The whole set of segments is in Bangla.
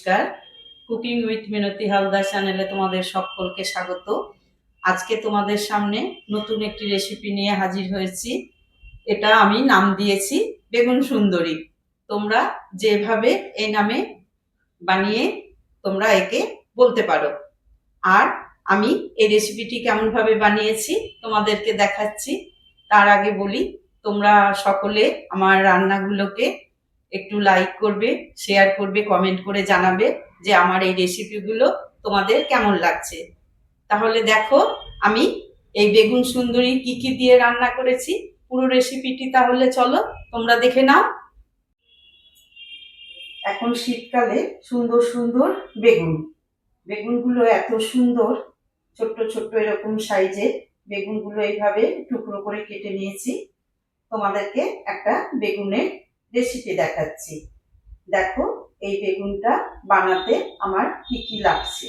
নমস্কার। কুকিং উইথ মিনতি হালদার চ্যানেলে তোমাদের সকলকে স্বাগত। আজকে তোমাদের সামনে নতুন একটি রেসিপি নিয়ে হাজির হয়েছি। এটা আমি নাম দিয়েছি বেগুন সুন্দরী। তোমরা যেভাবে এই নামে বানিয়ে তোমরা একে বলতে পারো। আর আমি এই রেসিপিটি কেমনভাবে বানিয়েছি তোমাদেরকে দেখাচ্ছি। তার আগে বলি, তোমরা সকলে আমার রান্নাগুলোকে একটু লাইক করবে শেয়ার করবে কমেন্ট করে জানাবে যে আমার এই রেসিপিগুলো তোমাদের কেমন লাগছে। তাহলে দেখো, আমি এই বেগুন সুন্দরী কি কি দিয়ে রান্না করেছি, পুরো রেসিপিটি তাহলে চলো, তোমরা দেখে নাও। এখন শীতকালে সুন্দর সুন্দর বেগুন। বেগুনগুলো এত সুন্দর, ছোট্ট ছোট্ট এরকম সাইজে বেগুনগুলো এইভাবে টুকরো করে কেটে নিয়েছি। তোমাদেরকে একটা বেগুনের রেসিপি দেখাচ্ছি। দেখো, এই বেগুনটা বানাতে আমার কি কি লাগছে।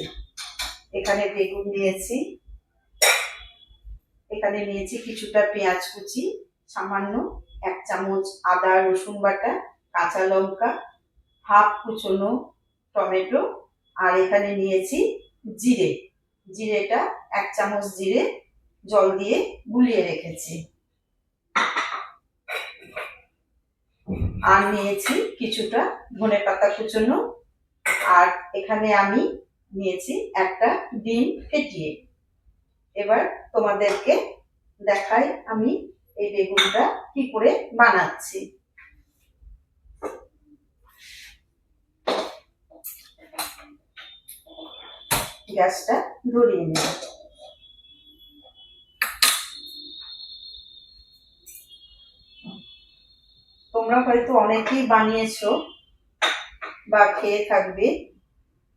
এখানে বেগুন নিয়েছি, এখানে নিয়েছি কিছুটা পেঁয়াজ কুচি, সামান্য এক চামচ আদা, রসুন বাটা, কাঁচা লঙ্কা, হাফ কুচনো টমেটো, আর এখানে নিয়েছি জিরে। জিরেটা এক চামচ জিরে জল দিয়ে গুলিয়ে রেখেছি। আর নিয়েছি কিছুটা ধনে পাতা কুচনো। আর এখানে আমি নিয়েছি একটা ডিম ফেটিয়ে। এবার তোমাদেরকে দেখাই আমি এই বেগুনটা কি করে বানাচ্ছি। গ্যাসটা ধরিয়ে নেব তোমরা হয়তো অনেকেই বানিয়েছো বা খেয়ে থাকবে।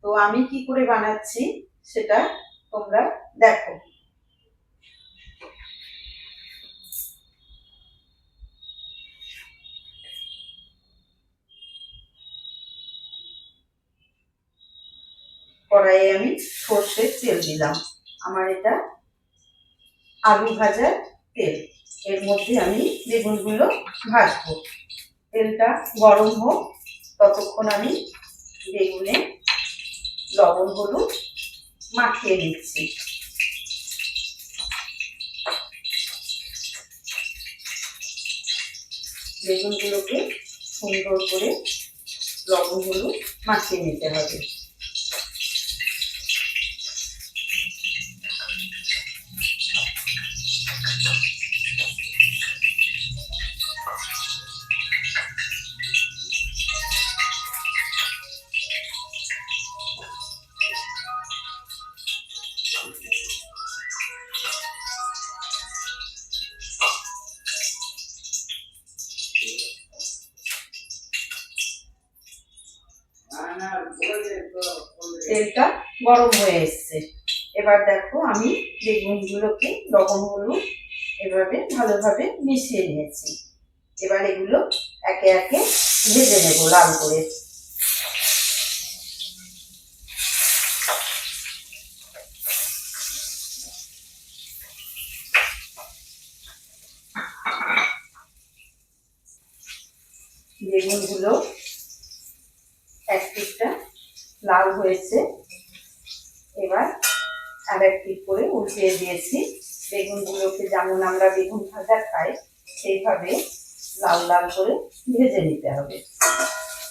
তো আমি কি করে বানাচ্ছি সেটা তোমরা দেখো। কড়াইয়ে আমি সর্ষের তেল দিলাম। আমার এটা আলু ভাজার তেল। এর মধ্যে আমি বেগুনগুলো ভাজবো। তেলটা গরম হোক, ততক্ষণ আমি বেগুনে লবণ, হলুদ মাখিয়ে নিচ্ছি। বেগুনগুলোকে সুন্দর করে লবণ, হলুদ মাখিয়ে নিতে হবে। তেলটা গরম হয়ে এসছে। এবার দেখো আমি বেগুনগুলোকে লবণ, হলুদ এভাবে ভালোভাবে মিশিয়ে নিয়েছি। এবার এগুলো একে একে ভেজে নেব লাল করে। বেগুনগুলো লাল হয়েছে। এবার আর এক পিঠ করে উল্টিয়ে দিয়েছি। বেগুনগুলোকে যেমন আমরা বেগুন ভাজা খাই, সেইভাবে লাল লাল করে ভেজে নিতে হবে।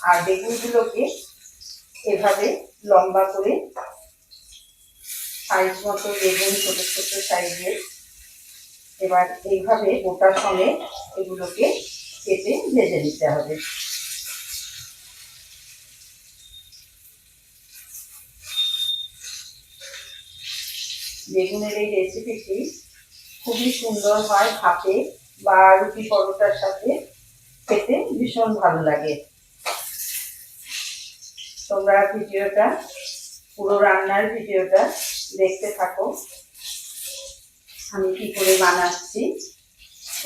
আর বেগুনগুলোকে এভাবে লম্বা করে সাইজ মতো বেগুন ছোট ছোট সাইজের এবার এইভাবে গোটা সঙ্গে এগুলোকে কেটে ভেজে নিতে হবে। বেগুনের এই রেসিপিটি খুবই সুন্দর হয় ভাতে বা রুটি পরোটার সাথে। খেতে ভীষণ ভালো লাগে। তোমরা ভিডিওটা, পুরো রান্নার ভিডিওটা দেখতে থাকো। আমি কি করে বানাচ্ছি,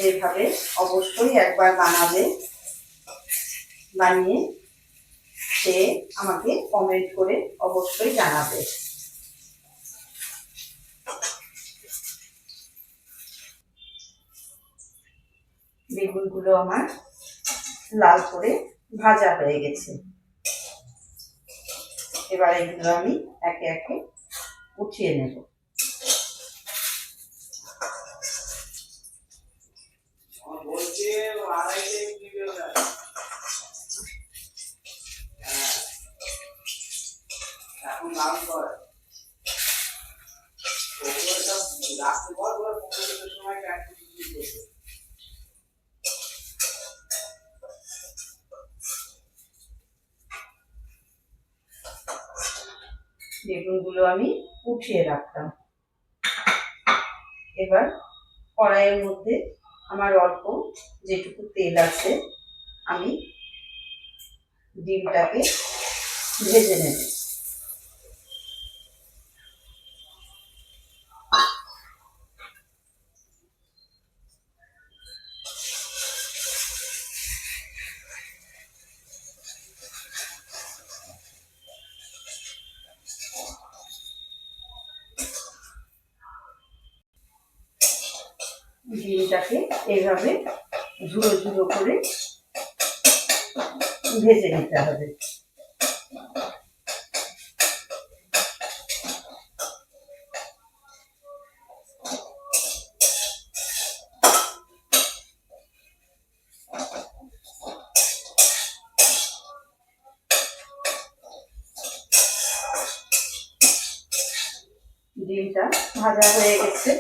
এইভাবে অবশ্যই একবার বানাবে। বানিয়ে সে আমাকে কমেন্ট করে অবশ্যই জানাবে। বেগুনগুলো আমার লাল করে ভাজা হয়ে গেছে। এবার এগুলো আমি একে একে উঠিয়ে নেব। বলছে আড়াইটে নিবে বেগুনগুলো আমি উঠিয়ে রাখতাম এবার কড়াইয়ের মধ্যে আমার অল্প যেটুকু তেল আছে, আমি ডিমটাকে ভেজে নেব। নিতে হবে। ডিমটা ভাজা হয়ে গেছে।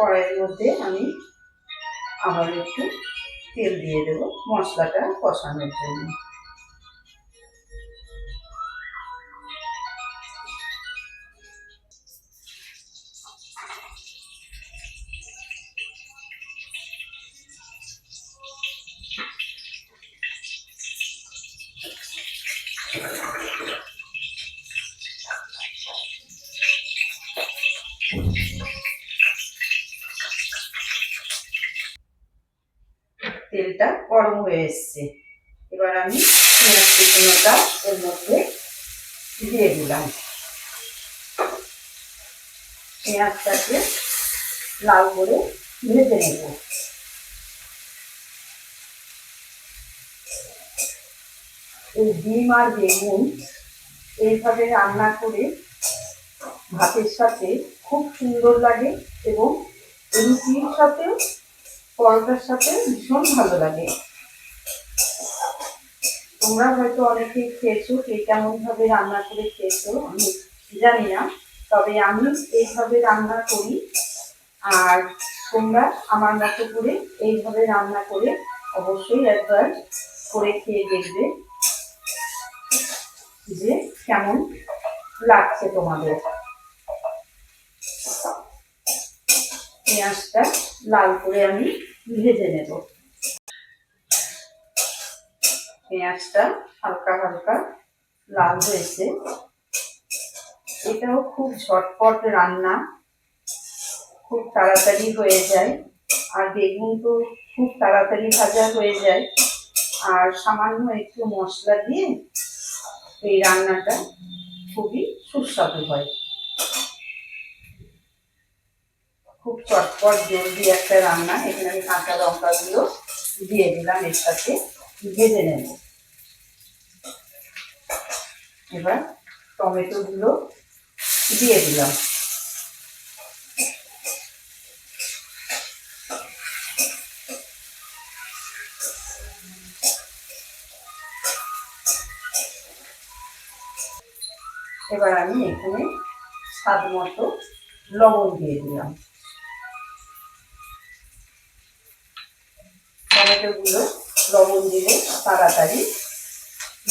কড়াইয়ের মধ্যে আমি আবার একটু তেল দিয়ে দেবো মশলাটা কষানোর জন্য। তেলটা গরম হয়ে এসছে। এবার আমি পেঁয়াজ কুচনোটা এর মধ্যে দিয়ে দিলাম। পেঁয়াজটাকে লাল করে ভেজে নেব। এই ডিম আর বেগুন এইভাবে রান্না করে ভাতের সাথে খুব সুন্দর লাগে এবং রুটির সাথেও পরোটার সাথে ভীষণ ভালো লাগে। তোমরা হয়তো অনেকেই খেয়েছো, কে কেমন ভাবে রান্না করে খেয়েছো, আমি জানি না। তবে আমি এইভাবে রান্না করি, আর তোমরা আমার মতো করে এইভাবে রান্না করে অবশ্যই একবার করে খেয়ে দেখবে যে কেমন লাগছে তোমাদের। পেঁয়াজটা লাল করে আমি ভেজে নেব। পেঁয়াজটা হালকা হালকা লাল হয়েছে। এটাও খুব ঝটপট রান্না, খুব তাড়াতাড়ি হয়ে যায়। আর বেগুন তো খুব তাড়াতাড়ি ভাজা হয়ে যায়। আর সামান্য একটু মশলা দিয়ে এই রান্নাটা খুবই সুস্বাদু হয়। খুব চটপট, জলদি একটা রান্না। এখানে আমি কাঁচা লঙ্কাগুলো দিয়ে দিলাম এর সাথে ভেজে নেব। এবার টমেটোগুলো দিয়ে দিলাম। এবার আমি এখানে স্বাদ মতো লবণ দিয়ে দিলাম। টমেটোগুলো লবণ দিলে তাড়াতাড়ি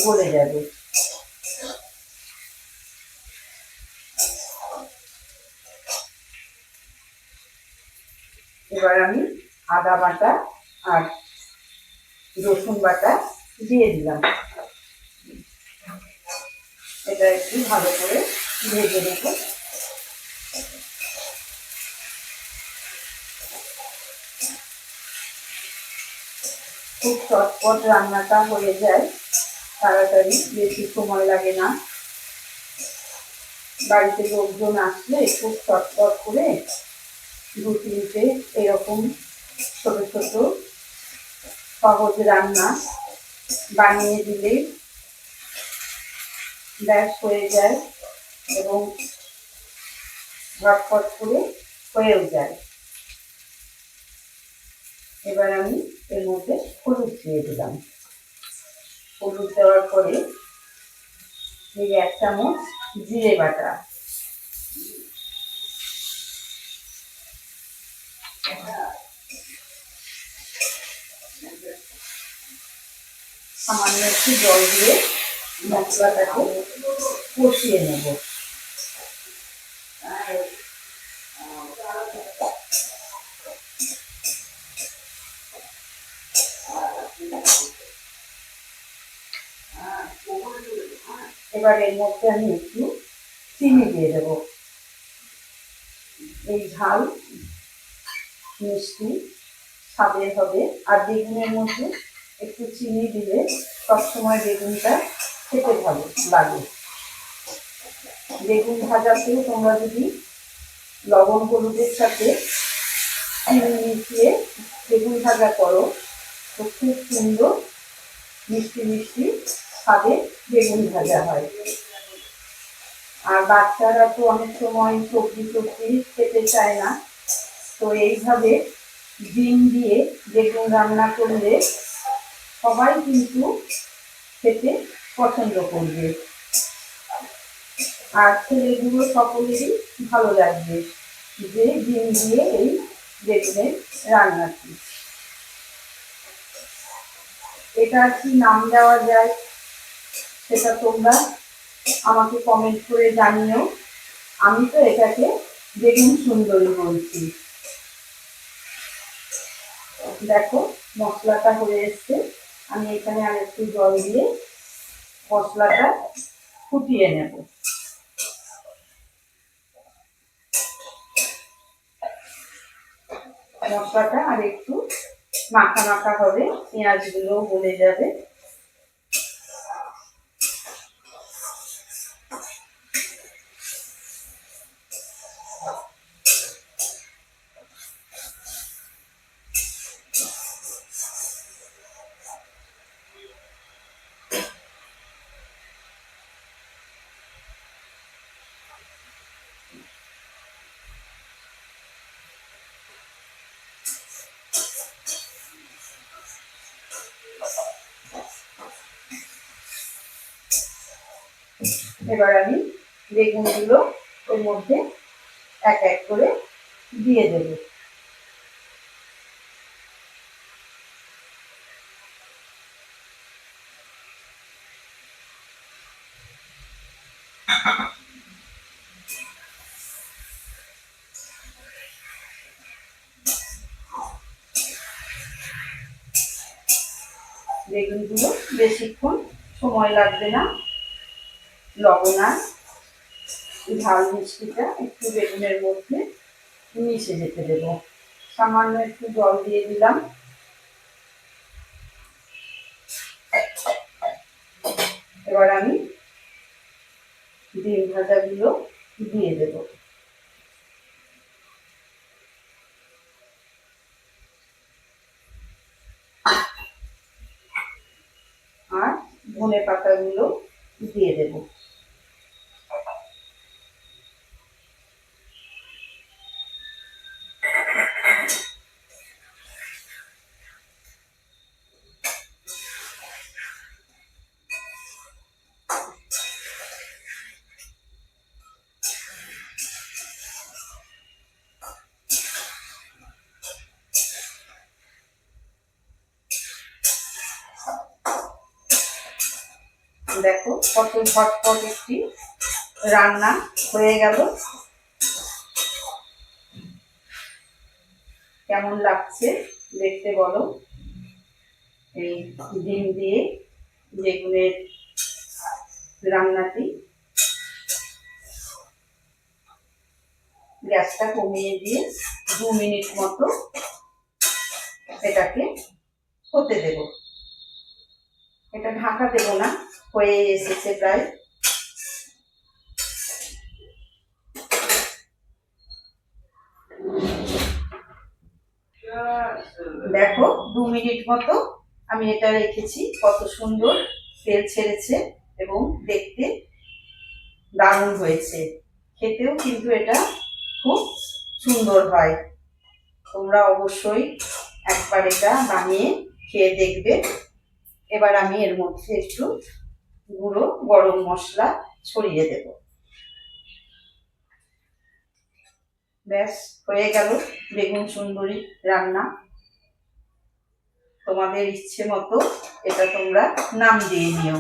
গলে যাবে। এবার আমি আদা বাটা আর রসুন বাটা দিয়ে দিলাম। এটা একটু ভালো করে ভেজে নেব। খুব চটপট রান্নাটা হয়ে যায়। তাড়াতাড়ি, বেশি সময় লাগে না। বাড়িতে লোকজন আসলে খুব চটপট করে দু তিনটে এরকম ছোট ছোট সহজ রান্না বানিয়ে দিলে ব্যাস হয়ে যায় এবং ঝটপট করে হয়েও যায়। এবার আমি এর মধ্যে হলুদ দিয়ে দিলাম। হলুদ দেওয়ার পরে এই এক চামচ জিরে বাটা। সামান্য একটু জল দিয়ে মশলাটাকে কষিয়ে নেব। এবার এর মধ্যে আমি একটু চিনি দিয়ে দেব। এই ঝাল, মিষ্টি স্বাদের হবে। আর বেগুনের মধ্যে একটু চিনি দিলে সবসময় বেগুনটা খেতে ভালো লাগে। বেগুন ভাজাতেও তোমরা যদি লবণ হলুদের সাথে চিনি মিশিয়ে বেগুন ভাজা করো তো খুব সুন্দর মিষ্টি মিষ্টি স্বাদে বেগুন ভাজা হয়। আর বাচ্চারা তো অনেক সময় সবজি সবজি খেতে চায় না। তো এইভাবে ডিম দিয়ে বেগুন রান্না করলে সবাই কিন্তু খেতে পছন্দ করবে। আর ছেলেগুলো সকলেরই ভালো লাগবে যে ডিম দিয়ে এই বেগুনের রান্নাটি এটা কি নাম দেওয়া যায়? সেটা তোমরা আমাকে কমেন্ট করে জানিও। আমি তো এটাকে বেগুন সুন্দরী বলছি। দেখো, মশলাটা হয়ে এসছে। আমি এখানে আর একটু জল দিয়ে মশলাটা ফুটিয়ে নেব। মশলাটা আর একটু মাখা মাখা হবে পেঁয়াজগুলো গলে যাবে। এবার আমি বেগুনগুলো ওর মধ্যে এক এক করে দিয়ে দেব। বেগুনগুলো বেশিক্ষণ সময় লাগবে না। লবণ ঝাল মিষ্টিটা একটু বেগুনের মধ্যে মিশে যেতে দেব। সামান্য একটু জল দিয়ে দিলাম। এবার আমি ডিম ভাজাগুলো দিয়ে দেব। আর ধনে পাতাগুলো দিয়ে দেবো। দেখো, কত ঝটপট একটি রান্না হয়ে গেল। কেমন লাগছে দেখতে বলো। এই ডিম দিয়ে বেগুনের রান্নাটি। গ্যাসটা কমিয়ে দিয়ে দু মিনিট মতো এটাকে হতে দেব। এটা ঢাকা দেব না। হয়ে এসেছে প্রায় দেখো, দু মিনিট মতো আমি এটা রেখেছি, কত সুন্দর তেল ছেড়েছে এবং দেখতে দারুণ হয়েছে। খেতেও কিন্তু এটা খুব সুন্দর হয়। তোমরা অবশ্যই একবার এটা বানিয়ে খেয়ে দেখবে। এবার আমি এর মধ্যে একটু গুঁড়ো, গরম মশলা ছড়িয়ে দেব। ব্যাস, হয়ে গেল বেগুন সুন্দরী রান্না। তোমাদের ইচ্ছে মতো এটা তোমরা নাম দিয়ে নিও।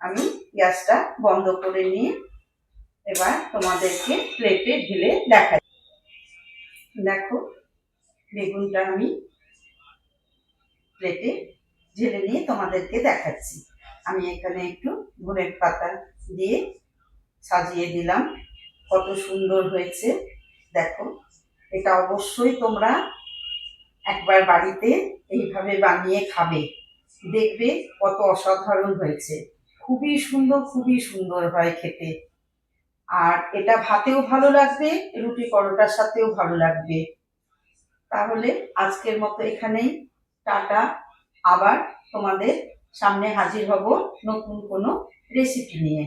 আমি গ্যাসটা বন্ধ করে নিয়ে এবার তোমাদেরকে প্লেটে ঢেলে দেখাই। দেখো, বেগুনটা আমি প্লেটে ঢেলে নিয়ে তোমাদেরকে দেখাচ্ছি। আমি এখানে একটু ধনের পাতা দিয়ে সাজিয়ে দিলাম। কত সুন্দর হয়েছে। দেখো, এটা অবশ্যই তোমরা একবার বাড়িতে এইভাবে বানিয়ে খাবে। দেখবে কত অসাধারণ হয়েছে। খুবই সুন্দর খুবই সুন্দর হয় খেতে। আর এটা ভাতেও ভালো লাগবে, রুটি পরোটার সাথেও ভালো লাগবে। তাহলে আজকের মতো এখানেই। টাটা। আবার তোমাদের সামনে হাজির হব নতুন কোনো রেসিপি নিয়ে।